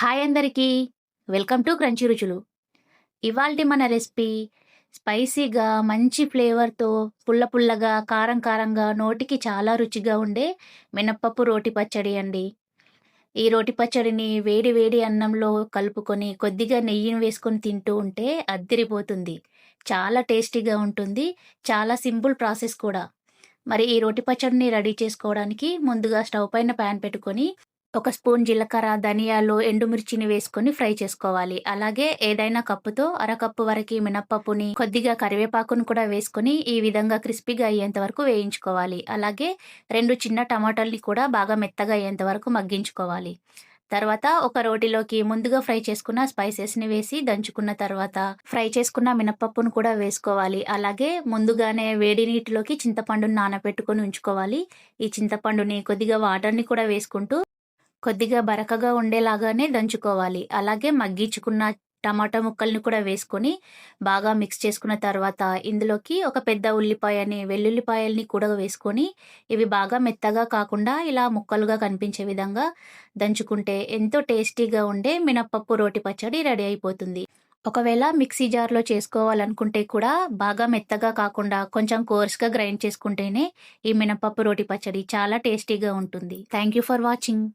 Hi అందరికీ. Welcome to crunchy రుచులు. ఇవాల్టి మన రెసిపీ స్పైసీగా మంచి ఫ్లేవర్తో పుల్ల పుల్లగా కారం కారంగా నోటికి చాలా రుచిగా ఉండే మినప్పప్పు రోటి పచ్చడి అండి. ఈ రోటి పచ్చడిని వేడి వేడి అన్నంలో కలుపుకొని కొద్దిగా నెయ్యిని వేసుకొని తింటూ ఉంటే అద్దిరిపోతుంది. చాలా టేస్టీగా ఉంటుంది. చాలా సింపుల్ ప్రాసెస్ కూడా. మరి ఈ రోటి పచ్చడిని రెడీ చేసుకోవడానికి ముందుగా స్టవ్ పైన ప్యాన్ పెట్టుకొని ఒక స్పూన్ జీలకర్ర ధనియాలు ఎండుమిర్చిని వేసుకొని ఫ్రై చేసుకోవాలి. అలాగే ఏదైనా కప్పుతో అరకప్పు వరకు మినప్పప్పుని కొద్దిగా కరివేపాకును కూడా వేసుకొని ఈ విధంగా క్రిస్పీగా అయ్యేంత వరకు వేయించుకోవాలి. అలాగే రెండు చిన్న టమాటాలని కూడా బాగా మెత్తగా అయ్యేంత వరకు మగ్గించుకోవాలి. తర్వాత ఒక రోటిలోకి ముందుగా ఫ్రై చేసుకున్న స్పైసెస్ని వేసి దంచుకున్న తర్వాత ఫ్రై చేసుకున్న మినప్పప్పును కూడా వేసుకోవాలి. అలాగే ముందుగానే వేడి నీటిలోకి చింతపండుని నానబెట్టుకొని ఉంచుకోవాలి. ఈ చింతపండుని కొద్దిగా వాటర్ని కూడా వేసుకుంటూ కొద్దిగా బరకగా ఉండేలాగానే దంచుకోవాలి. అలాగే మగ్గించుకున్న టమాటా ముక్కల్ని కూడా వేసుకొని బాగా మిక్స్ చేసుకున్న తర్వాత ఇందులోకి ఒక పెద్ద ఉల్లిపాయని వెల్లుల్లిపాయల్ని కూడా వేసుకొని ఇవి బాగా మెత్తగా కాకుండా ఇలా ముక్కలుగా కనిపించే విధంగా దంచుకుంటే ఎంతో టేస్టీగా ఉండే మినప్పప్పు రోటి పచ్చడి రెడీ అయిపోతుంది. ఒకవేళ మిక్సీ జార్లో చేసుకోవాలనుకుంటే కూడా బాగా మెత్తగా కాకుండా కొంచెం కోర్స్గా గ్రైండ్ చేసుకుంటేనే ఈ మినపప్పు రోటి పచ్చడి చాలా టేస్టీగా ఉంటుంది. Thank you for watching.